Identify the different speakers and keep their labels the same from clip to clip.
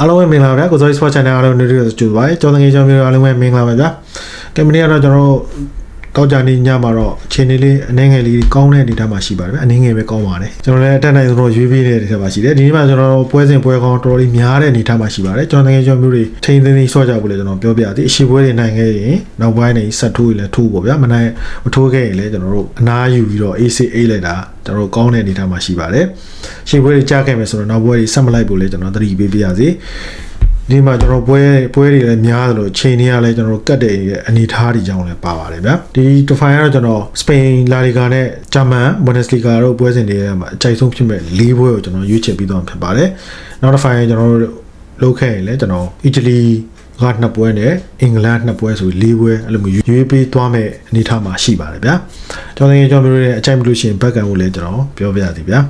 Speaker 1: အားလုံးပဲမင်္ဂလာပါဗျာကိုစောကြီး Sport Channel အားလုံးနေရကြိုပါကျောင်းတငယ်ကျောင်းမျိုးအားလုံးပဲမင်္ဂလာပါဗျာကင်မတီကတော့ကျွန်တော်တို့ တောက်ကြနေညမှာတော့အချိန်လေးလေးအနေငယ်လေးကောင်းတဲ့အနေအထားမှာရှိပါတယ်ဗျအနေငယ်ပဲကောင်းပါတယ်ကျွန်တော်လည်းအတက်နိုင်ဆုံးတော့ရွေးပေးနေတဲ့အနေအထားမှာရှိတယ်ဒီနေ့မှာကျွန်တော်တို့ပွဲစဉ်ပွဲကောင်းတော်တော်လေးများတဲ့အနေအထားမှာရှိပါတယ်ကျောင်းတငယ်ကျောင်းမျိုးတွေထိန်းသိမ်းသိမ်းဆော့ကြဖို့လည်းကျွန်တော်ပြောပြသည်အရှိပွဲတွေနိုင်ခဲ့ရင်နောက်ပိုင်းနေဆက်ထိုးရင်လည်းထိုးပေါ့ဗျာမနိုင်မထိုးခဲ့ရင်လည်းကျွန်တော်တို့အနားယူပြီးတော့ AC 8လိုက်တာကျွန်တော်တို့ကောင်းတဲ့အနေအထားမှာရှိပါတယ်ရှေ့ပွဲတွေကြားခဲ့မယ်ဆိုတော့နောက်ပွဲတွေဆက်မလိုက်ဖို့လည်းကျွန်တော်သတိပေးပြရစီ ဒီမှာကျွန်တော်ပွဲပွဲတွေလည်းများတယ်လို့ချိန်တွေကလည်းကျွန်တော်တို့ကတ်တဲ့အနေအထားတွေကြောင့်လည်းပါပါတယ်ဗျာဒီ define ကတော့ကျွန်တော်စပိန်လာလီဂါနဲ့ဂျာမန်ဘွန်ဒက်စလီဂါတို့ပွဲစဉ်တွေထဲမှာအကြိုက်ဆုံးဖြစ်မဲ့၄ပွဲကိုကျွန်တော်ရွေးချယ်ပြီးတော့ဖြစ်ပါတယ်နောက် define ကျွန်တော်တို့လုပ်ခဲ့ရင်လည်းကျွန်တော်အီတလီကနှစ်ပွဲနဲ့အင်္ဂလန်နှစ်ပွဲဆို၄ပွဲအဲ့လိုမျိုးရွေးပေးသွားမဲ့အနေအထားမှာရှိပါတယ်ဗျာကျွန်တော်ငယ်ကျွန်တော်မျိုးရဲ့အကြိုက်မလို့ရှိရင်ဘက်ကန်ကိုလည်းကျွန်တော်ပြောပြရစီဗျာ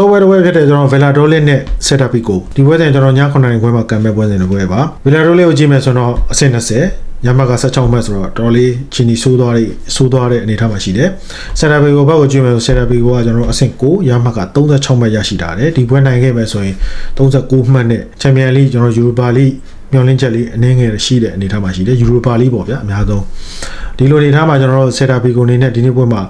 Speaker 1: ဆိုဝဲတော့ဝဲဖြစ်တဲ့ကျွန်တော် Valladolid နဲ့ Setapico ဒီပွဲစဉ်ကျွန်တော်ည9:00နာရီခွဲမှာကံမဲ့ပွဲစဉ်တစ်ပွဲပါ Valladolid ကိုကြည့်မယ်ဆိုတော့အဆင့်20ညမက16မှတ်ဆိုတော့တော်တော်လေးချီနီဆိုးသွားတဲ့ဆိုးသွားတဲ့အနေအထားမှာရှိတယ်။ Setapico ဘက်ကိုကြည့်မယ်ဆို Setapico ကကျွန်တော်တို့အဆင့်9ညမက36မှတ်ရရှိတာတယ်ဒီပွဲနိုင်ခဲ့မယ်ဆိုရင်39မှတ်နဲ့ Champions League ကျွန်တော် Europa League မျော်လင့်ချက်လေးအနည်းငယ်ရှိတဲ့အနေအထားမှာရှိတယ် Europa League ပေါ့ဗျာအများဆုံးဒီလိုအနေအထားမှာကျွန်တော်တို့ Setapico အနေနဲ့ဒီနေ့ပွဲမှာ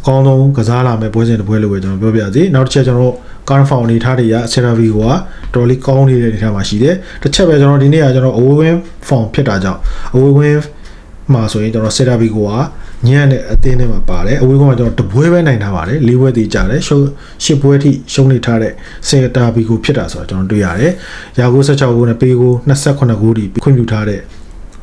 Speaker 1: အကောင်းဆုံးကစားလာမယ့်ပွဲစဉ်တစ်ပွဲလို့ပဲကျွန်တော်ပြောပြစီနောက်တစ်ချက်ကျွန်တော်တို့ကာရဖောင်အနေထားတွေကဆယ်ရာဗီကိုကတော်လေးကောင်းနေတဲ့အနေထားမှာရှိတယ်တစ်ချက်ပဲကျွန်တော်ဒီနေ့ကကျွန်တော်အဝေးဝင်းဖောင်ဖြစ်တာကြောင့်အဝေးဝင်းမှာဆိုရင်ကျွန်တော်ဆယ်ရာဗီကိုကညံ့တဲ့အသင်းထဲမှာပါတယ်အဝေးကကျွန်တော်တပွဲပဲနိုင်ထားပါတယ်လေးပွဲတည်ကြတယ်ရှုံးရှစ်ပွဲထိရှုံးနေထားတဲ့ဆယ်တာဗီကိုဖြစ်တာဆိုတော့ကျွန်တော်တွေ့ရတယ်ရာကို16ကိုနဲ့ပေကို28ကိုဒီခွင့်ပြုထားတဲ့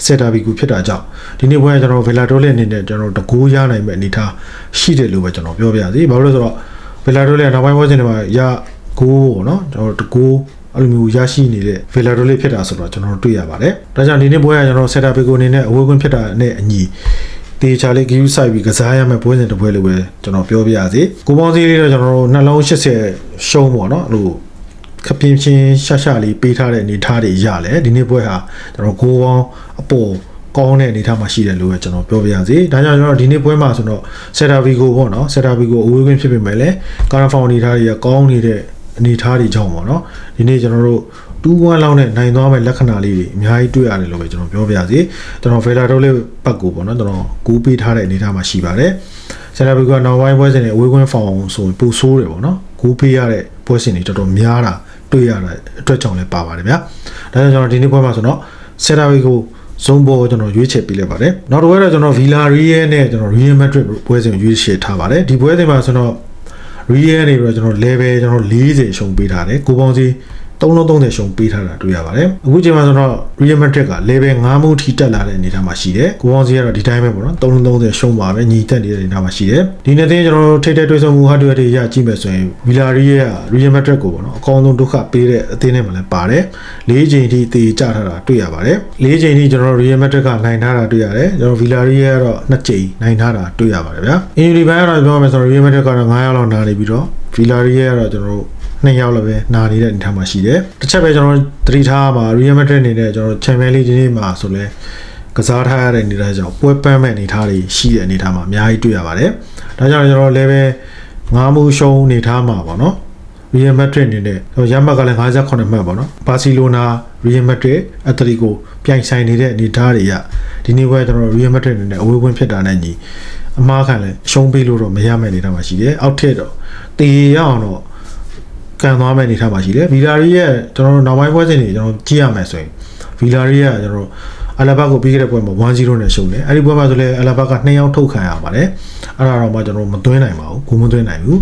Speaker 1: စက်တာဘီကူဖြစ်တာကြောင့်ဒီနေ့ပွဲကကျွန်တော်ဗီလာတိုလက်အနေနဲ့ကျွန်တော်တကူရနိုင်မဲ့အနေထားရှိတယ်လို့ပဲကျွန်တော်ပြောပြရစီဘာလို့လဲဆိုတော့ဗီလာတိုလက်နောက်ပိုင်းပွဲစဉ်တွေမှာရကိုပေါ့နော်ကျွန်တော်တကူအဲ့လိုမျိုးရရှိနေတဲ့ဗီလာတိုလက်ဖြစ်တာဆိုတော့ကျွန်တော်တွေ့ရပါတယ်ဒါကြောင့်ဒီနေ့ပွဲကကျွန်တော်စက်တာဘီကူအနေနဲ့အဝေးကွင်းဖြစ်တာနဲ့အညီတေချာလေးဂီယူဆိုင်ပြီးကစားရမယ့်ပွဲစဉ်တစ်ပွဲလို့ပဲကျွန်တော်ပြောပြရစီကိုပေါင်းစည်းလေးတော့ကျွန်တော်တို့နှလုံး80ရှုံးပေါ့နော်အဲ့လို ခပြင်းချင်းရှာရှာလေးပေးထားတဲ့အနေထားတွေရလဲဒီနေ့ပွဲဟာကျွန်တော်ကိုပေါင်းအပေါ်ကောင်းတဲ့အနေထားမှာရှိတယ်လို့ပဲကျွန်တော်ပြောပြရစီဒါကြောင့်ကျွန်တော်ဒီနေ့ပွဲမှာဆိုတော့ဆက်တာဗီကိုပေါ့နော်ဆက်တာဗီကိုအဝေးကွင်းဖြစ်ပေမဲ့လည်းကာရာဖောင်အနေထားတွေကကောင်းနေတဲ့အနေထားတွေကြောင့်ပေါ့နော်ဒီနေ့ကျွန်တော်တို့2-1လောက်နဲ့နိုင်သွားမဲ့လက္ခဏာလေးတွေအများကြီးတွေ့ရတယ်လို့ပဲကျွန်တော်ပြောပြရစီကျွန်တော်ဗေလာတိုလေးပတ်ကိုပေါ့နော်ကျွန်တော်ကူးပေးထားတဲ့အနေထားမှာရှိပါတယ်ဆရာဘီကနောက်ပိုင်းပွဲစဉ်တွေအဝေးကွင်းဖောင်ဆိုရင်ပူဆိုးတယ်ပေါ့နော်ကူးပေးရတဲ့ပွဲစဉ်တွေတော်တော်များတာ တွေ့ရတဲ့အတွက်ကြောင့်လည်းပါပါတယ်ဗျာဒါကြောင့်ကျွန်တော်ဒီနေ့ပွဲမှာဆိုတော့ဆရာဘီကိုဇုံဘောကျွန်တော်ရွေးချယ်ပေးလိုက်ပါတယ်နောက်တစ်ပွဲတော့ကျွန်တော်ဗီလာရီယဲနဲ့ကျွန်တော်ရီယယ်မက်ဒရစ်ပွဲစဉ်ရွေးချယ်ထားပါတယ်ဒီပွဲစဉ်မှာဆိုတော့ရီယဲနေပြီးတော့ကျွန်တော် level ကျွန်တော်40ရှုံပေးထားတယ်ကိုပေါင်းစီ 3လုံး30ရှုံပေးထားတာတွေ့ရပါတယ်အခုချိန်မှာဆိုတော့ Real Madrid က level 5မှုထိတက်လာတဲ့အနေအထားမှာရှိတယ်ကိုပေါင်းစီကတော့ဒီတိုင်းပဲပေါ့နော်3လုံး30ရှုံပါပဲညီတက်နေတဲ့အနေအထားမှာရှိတယ်ဒီနေ့သိကျွန်တော်တို့ထိတ်တဲ့တွေးဆုံမှု hardware တွေရကြည့်မယ်ဆိုရင် Villarreal က Real Madrid ကိုပေါ့နော်အကောင်းဆုံးဒုက္ခပေးတဲ့အသင်းထဲမှာလည်းပါတယ်၄ချိန်ထိတေချထားတာတွေ့ရပါတယ်၄ချိန်ထိကျွန်တော်တို့ Real Madrid ကနိုင်ထားတာတွေ့ရတယ်ကျွန်တော် Villarreal ကတော့2ချိန်နိုင်ထားတာတွေ့ရပါတယ်ဗျာ Injury ban ကတော့ပြောမယ်ဆိုတော့ Real Madrid ကတော့9ရောက်လောက်နာနေပြီးတော့ Villarreal ကတော့ကျွန်တော်တို့ နှစ်ယောက်လည်းပဲနာနေတဲ့အနေအထားမှာရှိတယ်။တစ်ချက်ပဲကျွန်တော်သတိထားမှာ Real Madrid အနေနဲ့ကျွန်တော် Champions League ဒီနေ့မှာဆိုလဲကစားထားရတဲ့အနေအထားကြောင့်ပွဲပန်းမဲ့အနေအထားတွေရှိတဲ့အနေအထားမှာအများကြီးတွေ့ရပါတယ်။ဒါကြောင့်ကျွန်တော်လည်းပဲငါးမှုရှုံးအနေအထားမှာပေါ့နော်။ Real Madrid အနေနဲ့ရမတ်ကလည်း58မှတ်ပေါ့နော်။ဘာစီလိုနာ Real Madrid Atletico ပြိုင်ဆိုင်နေတဲ့အနေအထားတွေကဒီနေ့ပွဲကျွန်တော် Real Madrid အနေနဲ့အဝေးဝင်ဖြစ်တာနဲ့ညီအမားခံလဲရှုံးပေးလို့တော့မရမယ့်အနေအထားမှာရှိတယ်။အောက်ထက်တော့တေရအောင်တော့ ကန်သွားမယ့်အနေထားမှာရှိတယ်ဗီလာရီရဲ့ကျွန်တော်တို့နောက်ပိုင်းပွဲစဉ်တွေကျွန်တော်ကြည့်ရမယ်ဆိုရင်ဗီလာရီရဲ့ကျွန်တော်တို့အလာဘတ်ကိုပြီးခဲ့တဲ့ပွဲမှာ1-0နဲ့ရှုံးတယ်အဲ့ဒီပွဲမှာဆိုလဲအလာဘတ်က2ယောက်ထုတ်ခံရပါတယ်အဲ့ဒါတော့မှကျွန်တော်မသွင်းနိုင်ပါဘူးဂိုးမသွင်းနိုင်ဘူး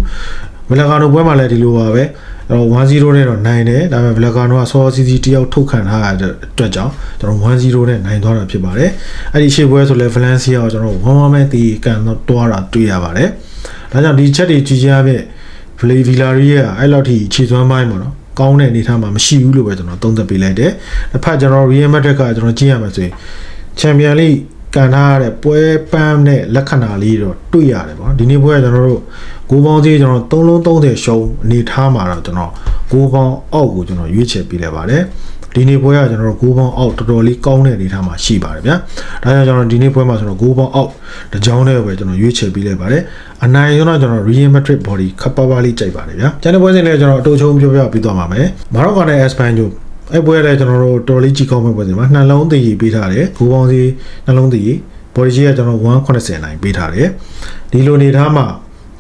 Speaker 1: ဗလကာနိုပွဲမှာလည်းဒီလိုပါပဲကျွန်တော်1-0နဲ့တော့နိုင်တယ်ဒါပေမဲ့ဗလကာနိုကဆောစီစီတယောက်ထုတ်ခံထားရတဲ့အတွက်ကြောင့်ကျွန်တော်1-0နဲ့နိုင်သွားတာဖြစ်ပါတယ်အဲ့ဒီရှေ့ပွဲဆိုလဲဗလန်စီယာကိုကျွန်တော်1-1ပဲတီးကန်တော့တွားတာတွေ့ရပါတယ်ဒါကြောင့်ဒီချက်တွေကြည့်ရတဲ့ ဗလီဗီလာရီရဲ့အဲ့လောက်ထိခြေစွမ်းပိုင်းပေါ့နော်ကောင်းတဲ့အနေအထားမှာမရှိဘူးလို့ပဲကျွန်တော်သုံးသပ်ပေးလိုက်တယ်။တစ်ဖက်ကျွန်တော် Real Madrid ကကျွန်တော်ကြည့်ရမှာဆိုရင် Champion League ကန်ထားရတဲ့ပွဲပန်းတဲ့လက္ခဏာလေးတော့တွေ့ရတယ်ပေါ့နော်ဒီနေ့ပွဲကကျွန်တော်တို့ကိုပေါင်းသေးကျွန်တော်3လုံး30ရှုံးအနေထားမှာတော့ကျွန်တော်ကိုပေါင်းအောက်ကိုကျွန်တော်ရွေးချယ်ပေးလိုက်ပါတယ် ဒီနေ့ပွဲကကျွန်တော်တို့ကိုပေါင်းအောက်တော်တော်လေးကောင်းတဲ့အနေထားမှာရှိပါတယ်ဗျာဒါကြောင့်ကျွန်တော်ဒီနေ့ပွဲမှာဆိုတော့ကိုပေါင်းအောက်တကြောင်းနဲ့ပဲကျွန်တော်ရွေးချယ်ပေးလိုက်ပါတယ်အနိုင်ရောတော့ကျွန်တော် Real Madrid body ခပ်ပါပါလေးကြိုက်ပါတယ်ဗျာကျန်တဲ့ပွဲစဉ်လည်းကျွန်တော်အတူချုံပြောပြပြီးသွားပါမယ်မာရော့ကနဲ့ Espanyol အဲ့ပွဲလည်းကျွန်တော်တို့တော်လေးကြီးကောင်းမဲ့ပွဲစဉ်မှာနှလုံးတည်ပေးထားတယ်ကိုပေါင်းစီနှလုံးတည် body ကြီးကကျွန်တော်180နိုင်ပေးထားတယ်ဒီလိုနေထားမှာ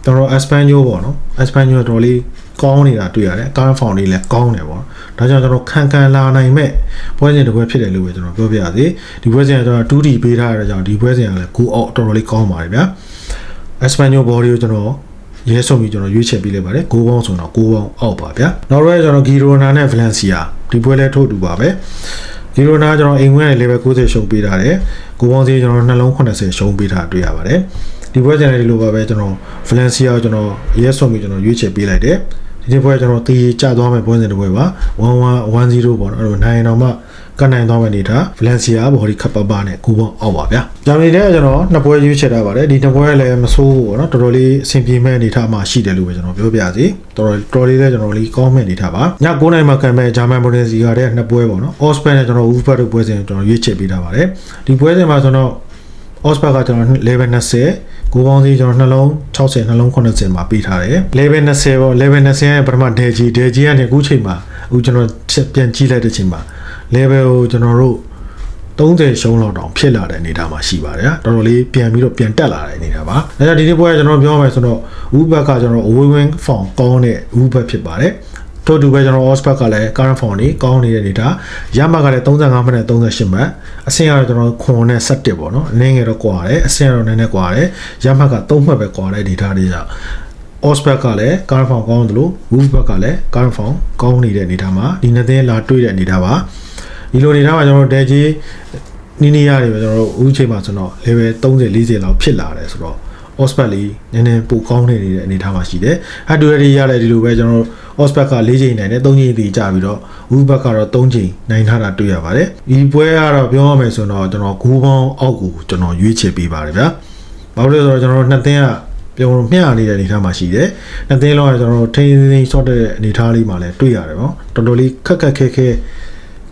Speaker 1: ကျွန်တော် Espanyol ပေါ့နော် Espanyol တော်လေး ကောင်းနေတာတွေ့ရတယ် current form လေးလည်းကောင်းတယ်ပေါ့ဒါကြောင့်ကျွန်တော်ခံခံလာနိုင်မဲ့ပွဲစဉ်တစ်ပွဲဖြစ်တယ်လို့ပဲကျွန်တော်ပြောပြရစီဒီပွဲစဉ်ကကျွန်တော် 2D ပေးထားရတဲ့ကြောင့်ဒီပွဲစဉ်ကလည်းကိုအောက်တော်တော်လေးကောင်းပါတယ်ဗျာ Espanyol body ကိုကျွန်တော်ရဲဆုံးပြီးကျွန်တော်ရွေးချယ်ပေးလိုက်ပါတယ်6ပေါင်းဆိုတော့6ပေါင်းအောက်ပါဗျာနောက်တော့ကျွန်တော် Girona နဲ့ Valencia ဒီပွဲလဲထို့တူပါပဲဂီရိုနာကျွန်တော်အိမ်ဝင်လေပဲ90ရှုံးပေးထားတယ်ကိုပေါင်းစီကျွန်တော်နှလုံး80ရှုံးပေးထားတွေ့ရပါတယ်ဒီပွဲကျန်တဲ့ဒီလိုပါပဲကျွန်တော် Valencia ကိုကျွန်တော်ရဲဆုံးပြီးကျွန်တော်ရွေးချယ်ပေးလိုက်တယ် ဒီနေ့ပွဲကျွန်တော်တီးကျသွားမဲ့ပွဲစဉ်တစ်ပွဲပါ1110ပေါ့နော်အဲ့လိုနိုင်တော့မှကနိုင်သွားမဲ့နေတာဗလန်စီယာဘော်ဒီခပ်ပပနဲ့ကိုပေါအောက်ပါဗျာဂျာမနီတဲ့ကျွန်တော်နှစ်ပွဲရွေးချယ်ထားပါတယ်ဒီနှစ်ပွဲလည်းမဆိုးဘူးပေါ့နော်တော်တော်လေးအဆင်ပြေမဲ့အနေထားမှာရှိတယ်လို့ပဲကျွန်တော်ပြောပြစီတော်တော်တော်လေးလည်းကျွန်တော်လေးကောင်းမဲ့အနေထားပါည9နိုင်မှာကံမဲ့ဂျာမန်ဘွန်ဒင်စီဂါတဲ့နှစ်ပွဲပေါ့နော်အော့စပန်နဲ့ကျွန်တော်ဝူဖတ်တို့ပွဲစဉ်ကျွန်တော်ရွေးချယ်ပေးထားပါတယ်ဒီပွဲစဉ်မှာဆိုတော့ အော့စပါကကျွန်တော် level 20ကိုပေါင်းစီကျွန်တော်နှလုံး60နှလုံး80မှာပေးထားတယ် level 20ပေါ့ level 20ရဲ့ပထမ DG DG ကနေအခုချိန်မှာအခုကျွန်တော်ပြန်ကြည့်လိုက်တဲ့ချိန်မှာ level ကိုကျွန်တော်တို့30ရှုံးလောက်တောင်ဖြစ်လာတဲ့အနေအထားမှာရှိပါတယ်တော်တော်လေးပြန်ပြီးတော့ပြန်တက်လာတဲ့အနေအထားပါဒါကြောင့်ဒီနေ့ပွဲကကျွန်တော်ပြောရမယ်ဆိုတော့ဝူဘက်ကကျွန်တော်အဝေးဝင်းဖောင်ကောင်းတဲ့ဝူဘက်ဖြစ်ပါတယ် ထို့တူပဲကျွန်တော် Ospak ကလည်း current form นี่ကောင်းနေတဲ့ data ရမှတ်ကလည်း35မိနစ်38မိနစ်အဆင့်ကတော့ကျွန်တော်ခွန်နဲ့17ပေါ့နော်အနည်းငယ်တော့ကွာတယ်အဆင့်ကတော့နည်းနည်းကွာတယ်ရမှတ်က3မှတ်ပဲကွာတဲ့ data တွေကြောင့် Ospak ကလည်း current form ကောင်းတယ်လို့ Wolfpack ကလည်း current form ကောင်းနေတဲ့ data မှာဒီနှစ်သင်းလာတွေ့တဲ့ data ပါဒီလို data မှာကျွန်တော် Deji နီးနီးရတယ်ပဲကျွန်တော်တို့အခုချိန်မှာဆိုတော့ level 30 40လောက်ဖြစ်လာတယ်ဆိုတော့ Ospak လေးနည်းနည်းပိုကောင်းနေတဲ့အနေအထားမှာရှိတယ်။အတူရရလည်းဒီလိုပဲကျွန်တော်တို့ Ospak က၄ချိန်နိုင်တယ်၃ချိန်တည်ကြပြီးတော့ Wolfpack ကတော့၃ချိန်နိုင်ထားတာတွေ့ရပါတယ်။ဒီပွဲကတော့ပြောရမယ်ဆိုတော့ကျွန်တော်ဂိုးပေါင်းအောက်ကိုကျွန်တော်ရွေးချယ်ပေးပါတယ်ဗျာ။ဘာလို့လဲဆိုတော့ကျွန်တော်တို့နှစ်သင်းကပြောလို့မျှနေတဲ့အနေအထားမှာရှိတယ်။နှစ်သင်းလုံးကကျွန်တော်တို့ထိန်းသိမ်းဆော့တဲ့အနေအထားလေးမှာလည်းတွေ့ရတယ်ပေါ့။တော်တော်လေးခက်ခက်ခဲခဲ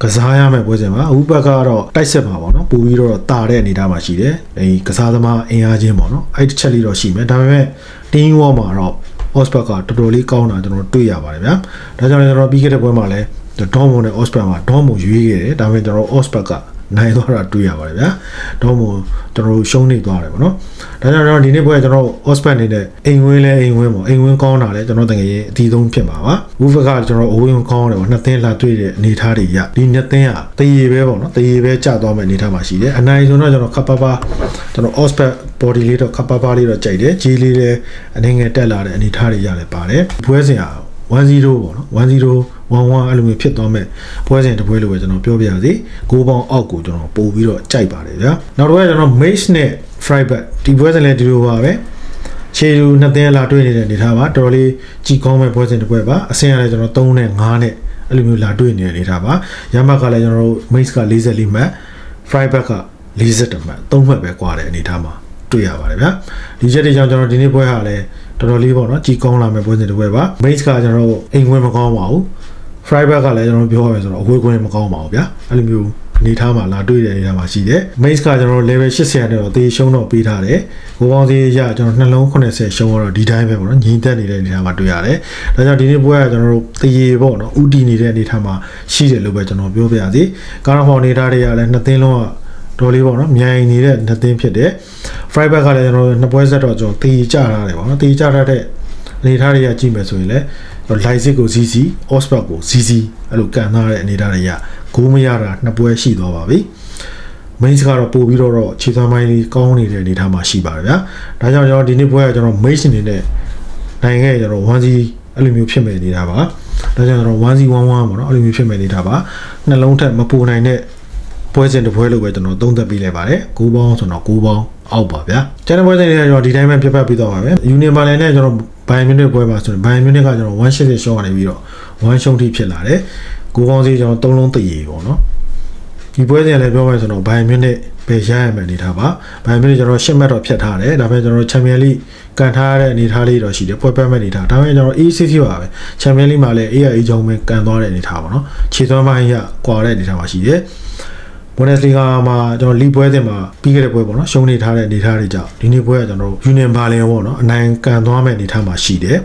Speaker 1: ကစားရမယ့်ပွဲစဉ်မှာအူဘက်ကတော့တိုက်ဆက်မှာပေါ့နော်ပို့ပြီးတော့တာတဲ့အနေအထားမှာရှိတယ်အဲဒီကစားသမားအင်အားချင်းပေါ့နော်အဲ့တစ်ချက်လေးတော့ရှိမယ်ဒါပေမဲ့ team war မှာတော့ Ospak ကတော်တော်လေးကောင်းတာကျွန်တော်တွေ့ရပါတယ်ဗျာဒါကြောင့်လည်းကျွန်တော်ပြီးခဲ့တဲ့ပွဲမှာလည်းဒေါမွန်နဲ့ Ospak မှာဒေါမွန်ရွေးခဲ့တယ်ဒါပေမဲ့ကျွန်တော် Ospak က နိုင်သွားတာတွေ့ရပါတယ်ဗျာဒေါမွန်ကျွန်တော်တို့ရှုံးနေသွားတယ်ပေါ့နော်ဒါကြောင့်ကျွန်တော်ဒီနေ့ပွဲကျွန်တော် Ospak နေတဲ့အိမ်ဝင်းလဲအိမ်ဝင်းပေါ့အိမ်ဝင်းကောင်းတာလဲကျွန်တော်တကယ်ရင်အတီးဆုံးဖြစ်မှာပါဝူဖကကျွန်တော်အဝင်းကောင်းတယ်ပေါ့နှစ်သင်းလာတွေ့တဲ့အနေထားတွေရဒီနှစ်သင်းကတရေပဲပေါ့နော်တရေပဲကျသွားမယ့်အနေထားမှာရှိတယ်အနိုင်ဆိုတော့ကျွန်တော်ခပ်ပါပါကျွန်တော် Ospak body လေးတော့ခပ်ပါပါလေးတော့ကြိုက်တယ်ဂျီလေးလည်းအနေငယ်တက်လာတဲ့အနေထားတွေရတယ်ပါတယ်ပွဲစဉ်က10ပေါ့နော်10 11အဲ့လိုမျိုးဖြစ်သွားမဲ့ပွဲစဉ်တစ်ပွဲလိုပဲကျွန်တော်ပြောပြရစီ6ပေါင်းအောက်ကိုကျွန်တော်ပို့ပြီးတော့ကြိုက်ပါတယ်ဗျာနောက်တစ်ခါကျွန်တော် Mace နဲ့ Fryback ဒီပွဲစဉ်လည်းဒီလိုပါပဲခြေလူနှစ်သင်းလာတွေ့နေတဲ့အနေထားပါတော်တော်လေးကြည်ကောင်းမဲ့ပွဲစဉ်တစ်ပွဲပါအဆင့်ရလည်းကျွန်တော်3နဲ့5နဲ့အဲ့လိုမျိုးလာတွေ့နေတဲ့အနေထားပါရမတ်ကလည်းကျွန်တော်တို့ Mace က44မှတ် Fryback က40မှတ်3မှတ်ပဲကွာတဲ့အနေထားမှာတွေ့ရပါတယ်ဗျာဒီချက်တွေကြောင့်ကျွန်တော်ဒီနေ့ပွဲဟာလည်းတော်တော်လေးပေါ့နော်ကြည်ကောင်းလာမဲ့ပွဲစဉ်တစ်ပွဲပါ Mace ကကျွန်တော်တို့အိမ်ဝင်မကောင်းပါဘူး Fryback ကလည်းကျွန်တော်ပြောရမယ်ဆိုတော့အဝေးကွင်းမကောင်းပါဘူးဗျာအဲ့လိုမျိုးအနေထားမှာလာတွေ့တဲ့အနေထားမှာရှိတယ် Mace ကကျွန်တော်တို့ level 80နဲ့တော့တေးရှုံးတော့ပေးထားတယ်ကိုပေါင်းစီရကျွန်တော်နှလုံး80ရှုံးတော့ဒီတိုင်းပဲပေါ့နော်ညီတက်နေတဲ့အနေထားမှာတွေ့ရတယ်ဒါကြောင့်ဒီနေ့ပွဲကကျွန်တော်တို့တရေပေါ့နော်ဥတီနေတဲ့အနေထားမှာရှိတယ်လို့ပဲကျွန်တော်ပြောပြရစီကာရဖောင်နေတာတွေကလည်းနှစ်သင်းလုံးကတော်လေးပေါ့နော်မြိုင်နေတဲ့နှစ်သင်းဖြစ်တယ် Fryback ကလည်းကျွန်တော်တို့နှစ်ပွဲဆက်တော့ကျွန်တော်တေးကြထားတယ်ပေါ့နော်တေးကြထားတဲ့အနေထားတွေကကြည့်မယ်ဆိုရင်လည်း လိုက်စစ်ကို CC Ospak ကို CC အဲ့လိုကန်ထားတဲ့အနေထားတွေကဂိုးမရတာနှစ်ပွဲရှိသွားပါပြီ main ကတော့ပို့ပြီးတော့ခြေသွမ်းပိုင်းလေးကောင်းနေတဲ့အနေထားမှာရှိပါတယ်ဗျာဒါကြောင့်ကျွန်တော်ဒီနေ့ပွဲကကျွန်တော် main အနေနဲ့နိုင်ခဲ့ကျွန်တော် 1C အဲ့လိုမျိုးဖြစ်မဲ့နေတာပါဒါကြောင့်ကျွန်တော် 1C 11ပေါ့နော်အဲ့လိုမျိုးဖြစ်မဲ့နေတာပါနှလုံးထက်မပူနိုင်တဲ့ပွဲစဉ်တစ်ပွဲလို့ပဲကျွန်တော်သုံးသပ်ပေးလိုက်ပါတယ်9ပေါင်းဆိုတော့9ပေါင်းအောက်ပါဗျာကျန်တဲ့ပွဲစဉ်တွေကကျွန်တော်ဒီတိုင်းပဲပြတ်ပတ်ပြီးတော့ပါပဲယူနီဘာလန်နဲ့ကျွန်တော် ဘိုင်မြူနစ်ပွဲမှာဆိုရင်ဘိုင်မြူနစ်ကကျွန်တော်180ရှုံးကနေပြီးတော့1ရှုံးထိဖြစ်လာတယ်9ပေါင်းစီကျွန်တော်3လုံးတည်ရေပေါ့နော်ဒီပွဲစဉ်လည်းပြောမယ်ဆိုတော့ဘိုင်မြူနစ်ပဲရရမယ်အနေထားပါဘိုင်မြူနစ်ကျွန်တော်ရှစ်မှတ်တော့ဖြတ်ထားတယ်ဒါပေမဲ့ကျွန်တော်ချန်ပီယံလိကန်ထားရတဲ့အနေထားလေးတော့ရှိတယ်ပွဲပတ်မဲ့အနေထားဒါပေမဲ့ကျွန်တော် ACC ပါပဲချန်ပီယံလိမှာလည်း AIA ကြောင့်ပဲကန်သွားတဲ့အနေထားပါနော်ခြေသွမ်းပိုင်းရကွာတဲ့အနေထားမှာရှိတယ် ဘွန်ဒက်စလီဂါမှာကျွန်တော်လီပွဲတင်မှာပြီးခဲ့တဲ့ပွဲပေါ့နော်ရှုံးနေထားတဲ့အနေထားတွေကြောင့်ဒီနေ့ပွဲကကျွန်တော်တို့ယူနီယံဘာလင်ပေါ့နော်အနိုင်ကန်သွားမဲ့အနေထားမှာရှိတယ်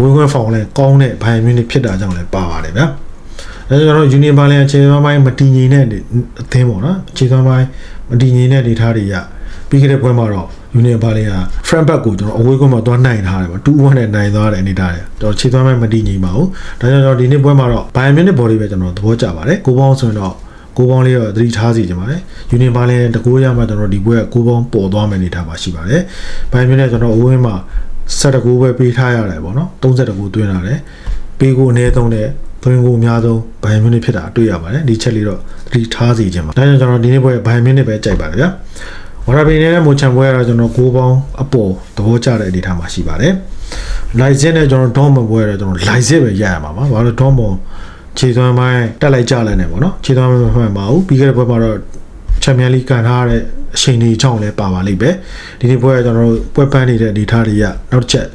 Speaker 1: ဝင်းဝင်းဖောင်လည်းကောင်းတဲ့ဘိုင်မြူနစ်ဖြစ်တာကြောင့်လည်းပါပါတယ်ဗျာအဲကျွန်တော်တို့ယူနီယံဘာလင်အခြေခံပိုင်းမတည်ငြိမ်တဲ့အသင်းပေါ့နော်အခြေခံပိုင်းမတည်ငြိမ်တဲ့အနေထားတွေရပြီးခဲ့တဲ့ပွဲမှာတော့ယူနီယံဘာလင်က front back ကိုကျွန်တော်အဝေးကွင်းမှာသွားနိုင်ထားတယ်ပေါ့2-1နဲ့နိုင်သွားတဲ့အနေထားတွေကျွန်တော်ခြေသွမ်းပိုင်းမတည်ငြိမ်ပါဘူးဒါကြောင့်ကျွန်တော်ဒီနေ့ပွဲမှာတော့ဘိုင်မြူနစ် body ပဲကျွန်တော်သဘောကျပါတယ်ကိုပေါင်းဆိုရင်တော့ ကိုပေါင်းလေးတော့သတိထားစီကြပါမယ်ယူနီဘာလင်းတကူရမှကျွန်တော်ဒီဘွဲကကိုပေါင်းပေါ်သွားမယ်နေထားပါရှိပါတယ်။ဘိုင်မျိုးနဲ့ကျွန်တော်အဝင်းမှာ79ပဲပေးထားရတယ်ပေါ့နော်32ကူသွင်းရတယ်။ပေးကိုအနည်းဆုံးနဲ့သွင်းကိုအများဆုံးဘိုင်မျိုးနဲ့ဖြစ်တာတွေ့ရပါတယ်။ဒီချက်လေးတော့သတိထားစီခြင်းပါ။ဒါကြောင့်ကျွန်တော်ဒီနေ့ဘွဲဘိုင်မျိုးနဲ့ပဲကြိုက်ပါတယ်ဗျာ။ဝရပီနဲ့မိုချန်ဘွဲကတော့ကျွန်တော်ကိုပေါင်းအပေါ်သဘောကျတဲ့အနေထားမှာရှိပါတယ်။လိုက်စစ်နဲ့ကျွန်တော်ဒေါမန်ဘွဲတော့ကျွန်တော်လိုက်စစ်ပဲရရမှာပါ။ဘာလို့ဒေါမန် ခြေသွမ်းပိုင်းတက်လိုက်ကြလိုက်နေပေါ့နော်ခြေသွမ်းပိုင်းမှန်ပါဘူးပြီးခဲ့တဲ့ဘက်မှာတော့ချန်ပီယံလိကန်ထားတဲ့အချိန်ကြီးကြောင့်လည်းပါပါလိမ့်ပဲဒီနေ့ပွဲကကျွန်တော်တို့ပွဲပန်းနေတဲ့အနေထားတွေကနောက်တစ်ချက်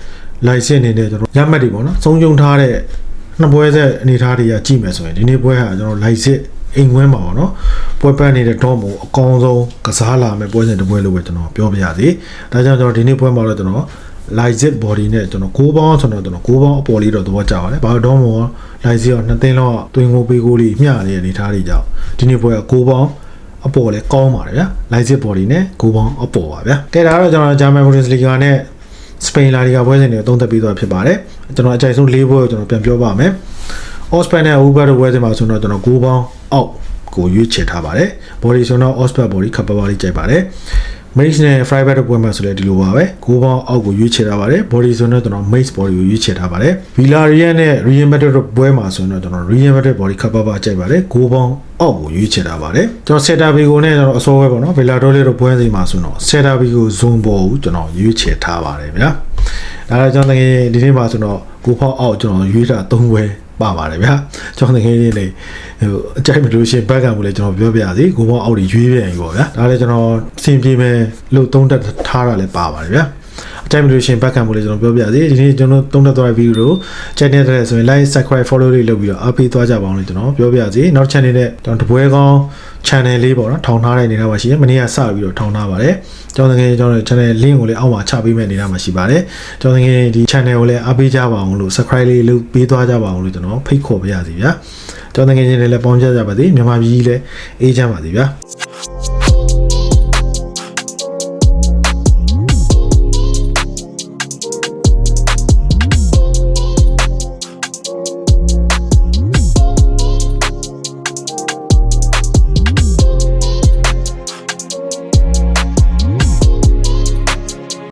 Speaker 1: လိုက်စစ်နေတဲ့ကျွန်တော်ရမှတ်တွေပေါ့နော်ဆုံးယုံထားတဲ့နှစ်ပွဲဆက်အနေထားတွေကကြည့်မယ်ဆိုရင်ဒီနေ့ပွဲဟာကျွန်တော်လိုက်စစ်အိမ်ဝင်းပါပေါ့နော်ပွဲပန်းနေတဲ့ဒေါမိုအကောင်းဆုံးကစားလာမယ့်ပွဲစဉ်တစ်ပွဲလို့ပဲကျွန်တော်ပြောပြရစီဒါကြောင့်ကျွန်တော်ဒီနေ့ပွဲမှာတော့ကျွန်တော် Lysit body နဲ့ကျွန်တော်6ပေါင်းဆိုတော့ကျွန်တော်6ပေါင်းအပေါ်လေးတော့သဘောကျပါတယ်။ဘာလို့တော့မော Lysit ရောနှစ်သိန်းလောက်တွင်ကိုပေးကိုလေးမျှနေတဲ့အနေထားတွေကြောင့်ဒီနေ့ပွဲက6ပေါင်းအပေါ်လဲကောင်းပါတယ်ဗျာ။ Lysit body နဲ့6ပေါင်းအပေါ်ပါဗျာ။ကဲဒါကတော့ကျွန်တော် German Bundesliga နဲ့ Spain La Liga ပွဲစဉ်တွေကိုသုံးသပ်ပြီးသွားဖြစ်ပါတယ်။ကျွန်တော်အကြိုက်ဆုံး၄ပွဲကိုကျွန်တော်ပြန်ပြောပါမယ်။ Ospan နဲ့ Uber တို့ပွဲစဉ်မှာဆိုတော့ကျွန်တော်6ပေါင်းအောက်ကိုရွေးချယ်ထားပါတယ်။ body ဆိုတော့ Ospan body ခပ်ပါပါလေးကြိုက်ပါတယ်။ Mace နဲ့ Fryback တို့ပွဲမှာဆိုလည်းဒီလိုပါပဲကိုပေါင်းအောက်ကိုရွေးချယ်ထားပါတယ် body ဆိုတော့ကျွန်တော် Mace body ကိုရွေးချယ်ထားပါတယ် Villarreal နဲ့ Real Madrid တို့ပွဲမှာဆိုတော့ကျွန်တော် Real Madrid body ခပ်ပါပါကြိုက်ပါတယ်ကိုပေါင်းအောက်ကိုရွေးချယ်ထားပါတယ်ကျွန်တော် Celta Vigo နဲ့ကျွန်တော်အစောပဲပေါ့နော် Villarreal တို့ပွဲစီမှာဆိုတော့ Celta Vigo zone ပေါ်ကိုကျွန်တော်ရွေးချယ်ထားပါတယ်ဗျာဒါတော့ကျွန်တော်တကယ်ဒီနေ့မှာဆိုတော့ကိုပေါင်းအောက်ကျွန်တော်ရွေးတာ၃ပွဲ ပါပါတယ်ဗျာကျွန်တော်တကယ်လေးနေဟိုအကြိုက်မလို့ရှင်ဘက်ကံမှုလည်းကျွန်တော်ပြောပြရစီကိုမောအောက်တွေရွေးပြန်ပြီပေါ့ဗျာဒါလည်းကျွန်တော်စင်ပြေမယ်လို့သုံးတက်ထားတာလည်းပါပါတယ်ဗျာ အကြိုက်မလို့ရှင်ဘက်ကံမှုလည်းကျွန်တော်ပြောပြရစီဒီနေ့ကျွန်တော်သုံးတက်သွားတဲ့ဗီဒီယိုကို channel တဲ့ဆိုရင် like subscribe follow လေးလုပ်ပြီးတော့အားပေးသွားကြပါအောင်လို့ကျွန်တော်ပြောပြရစီနောက် channel နဲ့ကျွန်တော်တပွဲကောင်း channel လေးပေါ့နော်ထောင်ထားတဲ့အနေနဲ့ပါရှိရင်မနေ့ကစပြီးတော့ထောင်ထားပါတယ်ကျွန်တော်တကယ်ကျွန်တော် channel link ကိုလည်းအောက်မှာချပေးမယ့်အနေနဲ့မှာရှိပါတယ်ကျွန်တော်တကယ်ဒီ channel ကိုလည်းအားပေးကြပါအောင်လို့ subscribe လေးလုပ်ပေးသွားကြပါအောင်လို့ကျွန်တော်ဖိတ်ခေါ်ပါရစီဗျာကျွန်တော်တကယ်ချင်းလည်းပေါင်းကြကြပါစေမြန်မာပြည်ကြီးလည်းအေးချမ်းပါစေဗျာ